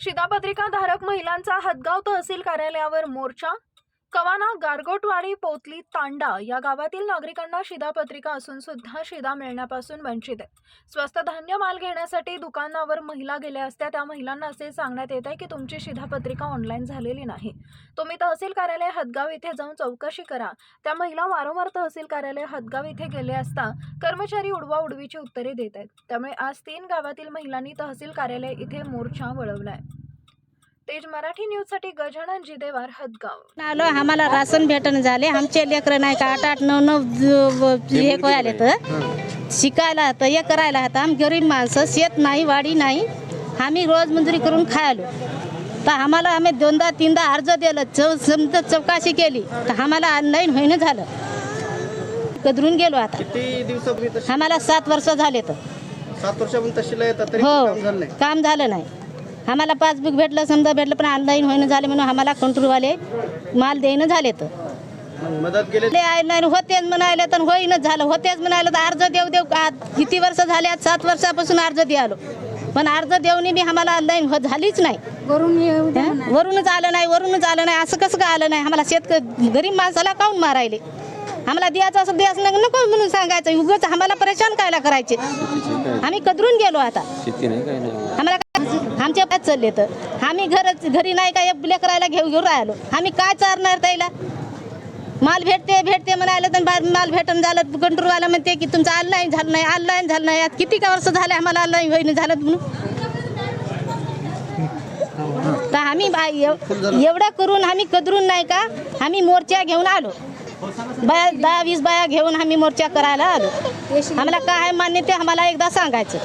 शिधापत्रिका धारक महिलांचा हदगाव तहसील कार्यालयावर मोर्चा कवाना गारगोटवाडी पोतली तांडा या गावातील नागरिकांना शिधापत्रिका असून सुद्धा शिधा मिळण्यापासून वंचित आहे स्वस्त धान्य माल घेण्यासाठी दुकानावर महिला गेल्या असत्या. त्या महिलांना असे सांगण्यात येत आहे की तुमची शिधापत्रिका ऑनलाईन झालेली नाही. तुम्ही तहसील कार्यालय हदगाव इथे जाऊन चौकशी करा. त्या महिला वारंवार तहसील कार्यालय हदगाव इथे गेले असता कर्मचारी उडवा उडवीची उत्तरे देत आहेत. त्यामुळे आज तीन गावातील महिलांनी तहसील कार्यालय इथे मोर्चा आहे तेज मराठी न्यूजसाठी गजानन जिदेवार हदगाव. आलो आम्हाला राशन भेटण झाले. आमचे लेकरं नाही का आठ आठ नऊ नऊ हे करायला तर शिकायला तर हे. करायला आता आम्ही गरीब माणसं शेत नाही वाडी नाही. आम्ही रोज मंजुरी करून खायलो. तर आम्हाला आम्ही दोनदा तीनदा अर्ज दिलं. चौ समजा चौकाशी केली. तर आम्हाला ऑनलाईन होईन झालं. कदरून गेलो आता. किती दिवसापूर्वी तशी? आम्हाला सात वर्ष झाले तर सात वर्षापर्यंत तहसीलला येतात तरी हो. काम झालं नाही. काम झालं नाही. आम्हाला पासबुक भेटलं समजा भेटलं पण ऑनलाईन होईन झाले म्हणून आम्हाला कंट्रोलवाले माल देणं झाले तर मदत नाही होतेच म्हणायला तर होईनच झालं होतेच म्हणायला तर अर्ज देऊ देऊ आज किती वर्ष झाले आज? सात वर्षापासून अर्ज द्यालो पण अर्ज देऊनी बी आम्हाला ऑनलाईन हो झालीच नाही. हं? वरूनच आलं नाही वरूनच आलं नाही असं कसं काय आलं नाही? आम्हाला शेतकरी गरीब माणसाला काऊन मारायले? आम्हाला द्यायचं असं द्यायचं नाही नको म्हणून सांगायचं. उगाच आम्हाला परेशान कायला करायचे? आम्ही कदरून गेलो आता. आम्हाला काय- आमच्या पाच चालले तर. आम्ही घरच घरी नाही काय लेकरायला घेऊ घेऊन राहिलो. आम्ही काय चारणार त्याला? माल भेटते भेटते म्हणायला तर बा- माल भेटून झालं कंट्रोलवाला म्हणते की तुमचं ऑनलाईन झालं नाही ऑनलाईन झालं नाही. आज किती का वर्ष झाले आम्हाला ऑनलाईन होईन झालं म्हणून? तर आम्ही बा- एव- एवढं करून आम्ही कदरून नाही का आम्ही मोर्चा घेऊन आलो. बाया दहा वीस बाया घेऊन आम्ही मोर्चा करायला आलो. आम्हाला काय मान्य ते आम्हाला एकदा सांगायचं.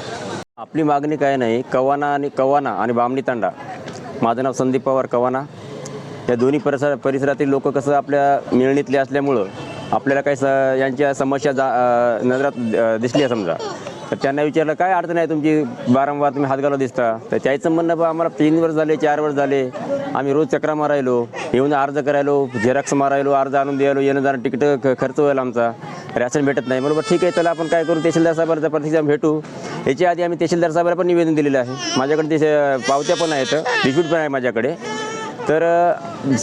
आपली मागणी काय नाही कवाना आणि कवाना आणि बामणी तांडा. माझं नाव संदीप पवार कवाना. या दोन्ही परिसर परिसरातील लोक कसं आपल्या मिळणीतले असल्यामुळं आपल्याला काही स यांच्या समस्या जा नजरात दिसली दिसल्या समजा. तर त्यांना विचारलं काय अडचण आहे तुमची? वारंवार तुम्ही हात दिसता. तर त्याचं म्हणणं बा आम्हाला तीन वर्ष झाले चार वर्ष झाले. आम्ही रोज चक्रा मारायलो येऊन अर्ज करायलो झेरॉक्स मारायलो अर्ज आणून द्यायलो येणं जाणं तिकीट ख- खर्च व्हायला आमचा. राशन भेटत नाही. बरोबर ठीक आहे चला आपण काय करू तहसीलदार साहेबांचा प्रतिक्रिया भेटू. याच्या आधी आम्ही तहसीलदार साहेबाला पण निवेदन दिलेलं आहे. माझ्याकडे ते पावत्या पण आहेत रिसिप्ट पण आहे माझ्याकडे. तर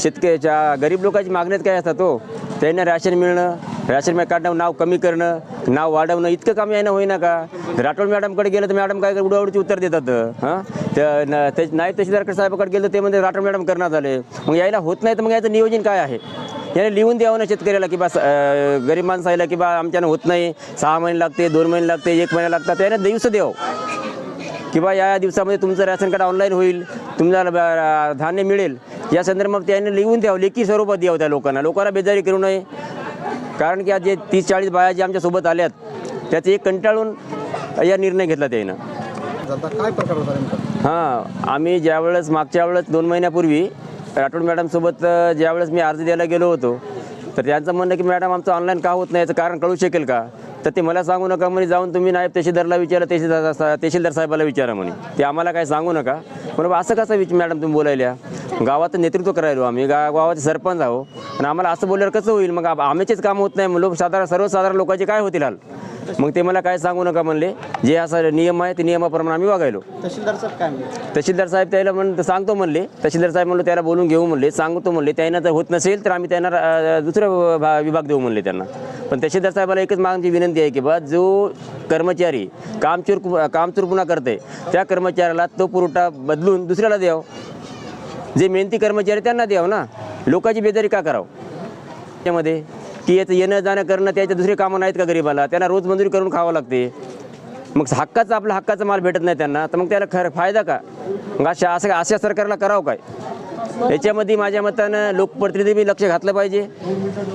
शेतकऱ्याच्या गरीब लोकांची मागण्यात काय असतात हो? त्यांना राशन मिळणं राशन काढणं नाव कमी करणं नाव वाढवणं इतकं कमी आहे ना होईना का? राठोड मॅडमकडे गेलं तर मॅडम काय उडवाउडीची उत्तर देतात हां? त्या ते नाही तहसीलदार साहेबाकडे गेलं तर ते म्हणजे राठोड मॅडम करण्यात आले मग यायला होत नाही तर मग याचं नियोजन काय आहे? याने लिहून द्यावं ना शेतकऱ्याला की बा गरीब माणसाला की बा आमच्यानं होत नाही. सहा महिने लागते दोन महिने लागते एक महिना लागतात. त्याने दिवस द्यावं. किंवा या दिवसामध्ये तुमचं रॅशन कार्ड ऑनलाईन होईल. तुम्हाला ब- धान्य मिळेल. या संदर्भात त्याने लिहून द्यावं. लेखी स्वरूपात द्यावं त्या लोकांना. लोकांना बेजारी करू नये. कारण की आज जे तीस चाळीस बाया जे आमच्यासोबत आल्यात त्याचे एक कंटाळून या निर्णय घेतला त्यानं. काय प्रकार हां आम्ही ज्यावेळेस मागच्या वेळेस दोन महिन्यापूर्वी राठोड मॅडमसोबत ज्यावेळेस मी अर्ज द्यायला गेलो होतो तर त्यांचं म्हणणं की मॅडम आमचं ऑनलाईन का होत नाही याचं कारण कळू शकेल का? तर ते मला सांगू नका म्हणे जाऊन तुम्ही नायब तहसीलदारला विचारा तहसीलदार तहसीलदार साहेबाला विचारा म्हणे. ते आम्हाला काय सांगू नका. बरोबर असं कसं विच मॅडम तुम्ही बोलायल्या गावाचं नेतृत्व करायलो हो आम्ही. गा गावाचे सरपंच आहो. आणि आम्हाला असं बोलल्यावर कसं होईल? मग आम्हीचेच काम होत नाही. लोक साधारण सर्वसाधारण लोकांचे काय होतील हाल? मग ते मला काय सांगू नका म्हणले. जे असा नियम आहे ते नियमाप्रमाणे आम्ही वागायलो. तहसीलदार साहेब काय म्हणले? तहसीलदार साहेब त्याला म्हण सांगतो म्हणले. तहसीलदार साहेब म्हणलो त्याला बोलून घेऊ म्हणले सांगतो म्हणले. त्यांना जर होत नसेल तर आम्ही त्यांना दुसरा विभाग देऊ म्हणले त्यांना. पण तहसीलदार साहेबाला एकच मागची विनंती आहे की बा जो कर्मचारी कामचूर कामचूरपणा करते त्या कर्मचाऱ्याला तो पुरवठा बदलून दुसऱ्याला द्यावं. जे मेहनती कर्मचारी त्यांना द्यावं ना. लोकांची बेजारी का करावं? त्यामध्ये की याचं येणं जाणं करणं त्याच्या दुसरे कामं नाहीत का गरीबाला? त्यांना रोज मंजुरी करून खावं लागते. मग हक्काचा आपला हक्काचा माल भेटत नाही त्यांना तर मग त्याला खरं फायदा का? मग अशा असं अशा सरकारला करावं काय? याच्यामध्ये माझ्या मतानं लोकप्रतिनिधी लक्ष घातलं पाहिजे.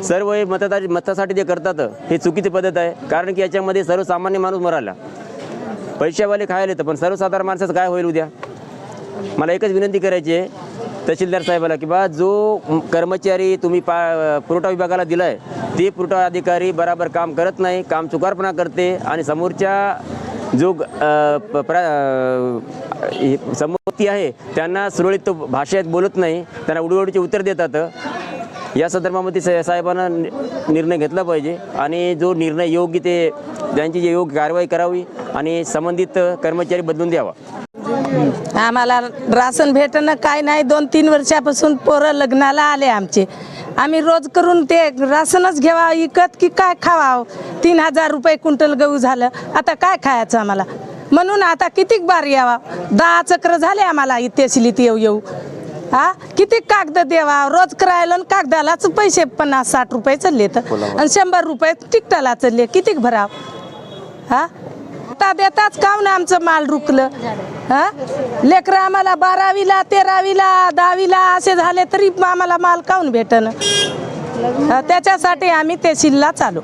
सर्व हे मतदार मतासाठी जे करतात हे चुकीची पद्धत आहे. कारण की याच्यामध्ये सर्वसामान्य माणूस मराला पैशावाले खायला येतं पण सर्वसाधारण माणसाचं काय होईल उद्या? मला एकच विनंती करायची आहे तहसीलदार साहेबाला की बा जो कर्मचारी तुम्ही पा पुरवठा विभागाला दिला आहे ते पुरवठा अधिकारी बराबर काम करत नाही काम चुकारपणा करते आणि समोरच्या जो प्रा समोरती आहे त्यांना सुरळीत भाषेत बोलत नाही त्यांना उडूवडूचे उत्तर देतात. या संदर्भामध्ये सा- साहेबांना निर्णय घेतला पाहिजे आणि जो निर्णय योग्य ते त्यांची जी योग्य कारवाई करावी आणि संबंधित कर्मचारी बदलून द्यावा. आम्हाला राशन भेटणं काय नाही दोन तीन वर्षापासून पोरं लग्नाला आले आमचे. आम्ही रोज करून ते राशनच घ्यावा इकत की काय खावा? तीन हजार रुपये क्विंटल गहू झालं. आता काय खायचं आम्हाला? म्हणून आता कितीक बार यावा? दहा चक्र झाले आम्हाला इथे शिलीत येऊ येऊ. हा? किती कागद द्यावा? रोज करायला कागदालाच पैसे पन्नास साठ रुपये चालले तर आणि शंभर रुपये तिकटाला चालले. कितीक भराव? हा? आता देताच ना आमचं माल रुकलं? हा? लेकरं आम्हाला बारावीला तेरावीला दहावीला असे झाले तरी आम्हाला माल काऊन भेटन? त्याच्यासाठी आम्ही ते शिल्ला चालू.